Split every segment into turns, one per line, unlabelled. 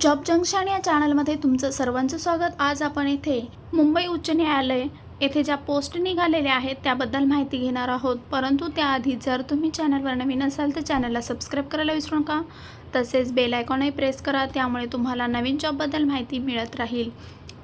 Job junction या चॅनलमध्ये तुमचं सर्वांचं स्वागत. आज आपण येथे मुंबई उच्च न्यायालय येथे ज्या पोस्ट निघालेल्या आहेत त्याबद्दल माहिती घेणार आहोत. परंतु त्याआधी जर तुम्ही चॅनलवर नवीन असाल तर चॅनलला सबस्क्राईब करायला विसरू नका. तसेच बेल आयकॉनही प्रेस करा त्यामुळे तुम्हाला नवीन जॉबबद्दल माहिती मिळत राहील.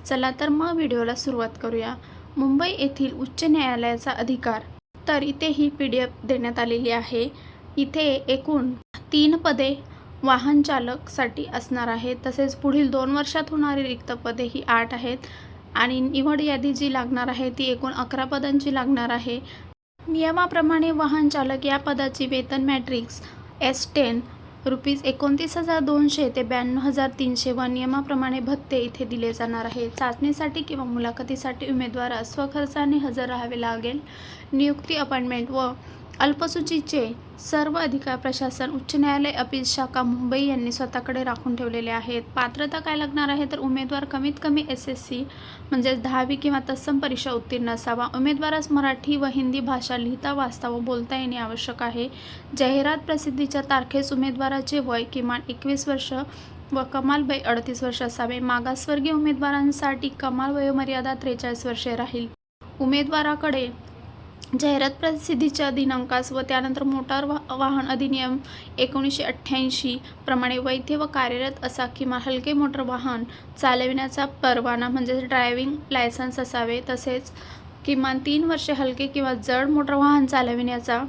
चला तर मग व्हिडिओला सुरुवात करूया. मुंबई येथील उच्च न्यायालयाचा अधिकार. तर इथे ही पी डी एफ देण्यात आलेली आहे. इथे एकूण तीन पदे वाहन चालकसाठी असणार आहे. तसेच पुढील दोन वर्षात होणारी रिक्त पदे ही आठ आहेत. आणि निवड यादी जी लागणार आहे ती एकूण अकरा पदांची लागणार आहे. नियमाप्रमाणे वाहन चालक या पदाची वेतन मॅट्रिक्स एस टेन रुपीज एकोणतीस हजार दोनशे ते ब्याण्णव हजार तीनशे व नियमाप्रमाणे भत्ते इथे दिले जाणार आहे. चाचणीसाठी किंवा मुलाखतीसाठी उमेदवारास स्वखर्चाने हजर राहावे लागेल. नियुक्ती अपॉइंटमेंट व अल्पसूचीचे सर्व अधिकार प्रशासन उच्च न्यायालय अपील शाखा मुंबई यांनी स्वतःकडे राखून ठेवलेले आहेत. पात्रता काय लागणार आहे तर उमेदवार कमीत कमी एस एस सी म्हणजेच दहावी किंवा तत्सम परीक्षा उत्तीर्ण असावा. उमेदवारास मराठी व हिंदी भाषा लिहिता वाचता व बोलता येणे आवश्यक आहे. जाहिरात प्रसिद्धीच्या तारखेस उमेदवाराचे वय किमान एकवीस वर्ष व कमाल वय अडतीस वर्ष असावे. मागासवर्गीय उमेदवारांसाठी कमाल वयोमर्यादा त्रेचाळीस वर्षे राहील. उमेदवाराकडे जाहिरात प्रसिद्धीच्या दिनांकास व त्यानंतर मोटार वा वाहन अधिनियम एकोणीसशे अठ्ठ्याऐंशी प्रमाणे वैध व कार्यरत असा किंवा हलके मोटर वाहन चालविण्याचा परवाना म्हणजेच ड्रायव्हिंग लायसन्स असावे तसेच किमान तीन वर्षे हलके किंवा जड मोटर वाहन चालविण्याचा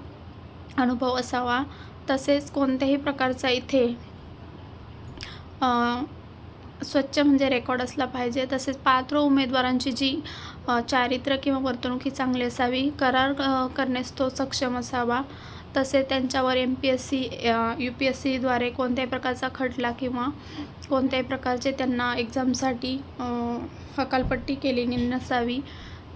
अनुभव असावा. तसेच कोणत्याही प्रकारचा इथे स्वच्छ म्हणजे रेकॉर्ड असला पाहिजे. तसेच पात्र उमेदवारांची जी चारित्र्य किंवा वर्तणूक ही चांगली असावी करार करण्यास तो सक्षम असावा. तसेच त्यांच्यावर M P S C U P S सीद्वारे कोणत्याही प्रकारचा खटला किंवा कोणत्याही प्रकारचे त्यांना एक्झामसाठी हकालपट्टी केलेली नसावी.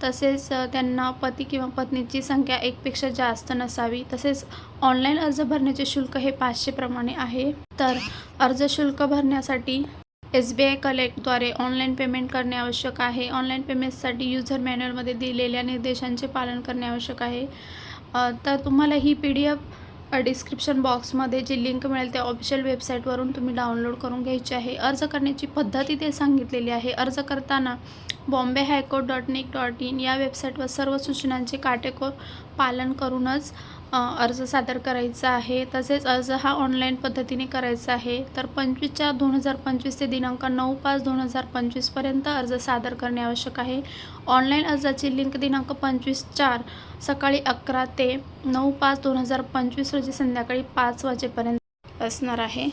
तसेच त्यांना पती किंवा पत्नीची संख्या एकपेक्षा जास्त नसावी. तसेच ऑनलाईन अर्ज भरण्याचे शुल्क हे पाचशेप्रमाणे आहे. तर अर्ज शुल्क भरण्यासाठी एस बी आय कलेक्टद्वारे ऑनलाईन पेमेंट करणे आवश्यक आहे. ऑनलाईन पेमेंटसाठी युजर मॅन्युअलमध्ये दिलेल्या निर्देशांचे पालन करणे आवश्यक आहे. तर तुम्हाला ही पी डी एफ डिस्क्रिप्शन बॉक्समध्ये जी लिंक मिळेल त्या ऑफिशियल वेबसाईटवरून तुम्ही डाउनलोड करून घ्यायची आहे. अर्ज करण्याची पद्धत इथे सांगितलेली आहे. अर्ज करताना Bombay high court dot nic dot in या वेबसाईटवर सर्व सूचनांचे काटेकोर पालन करूनच अर्ज सादर करायचा आहे. तसेच अर्ज हा ऑनलाईन पद्धतीने करायचा आहे. तर पंचवीस चार दोन हजार पंचवीस ते दिनांक नऊ पाच दोन हजार पंचवीसपर्यंत अर्ज सादर करणे आवश्यक आहे. ऑनलाईन अर्जाची लिंक दिनांक पंचवीस चार सकाळी अकरा ते नऊ पाच दोन हजार पंचवीस रोजी संध्याकाळी पाच वाजेपर्यंत असणार आहे.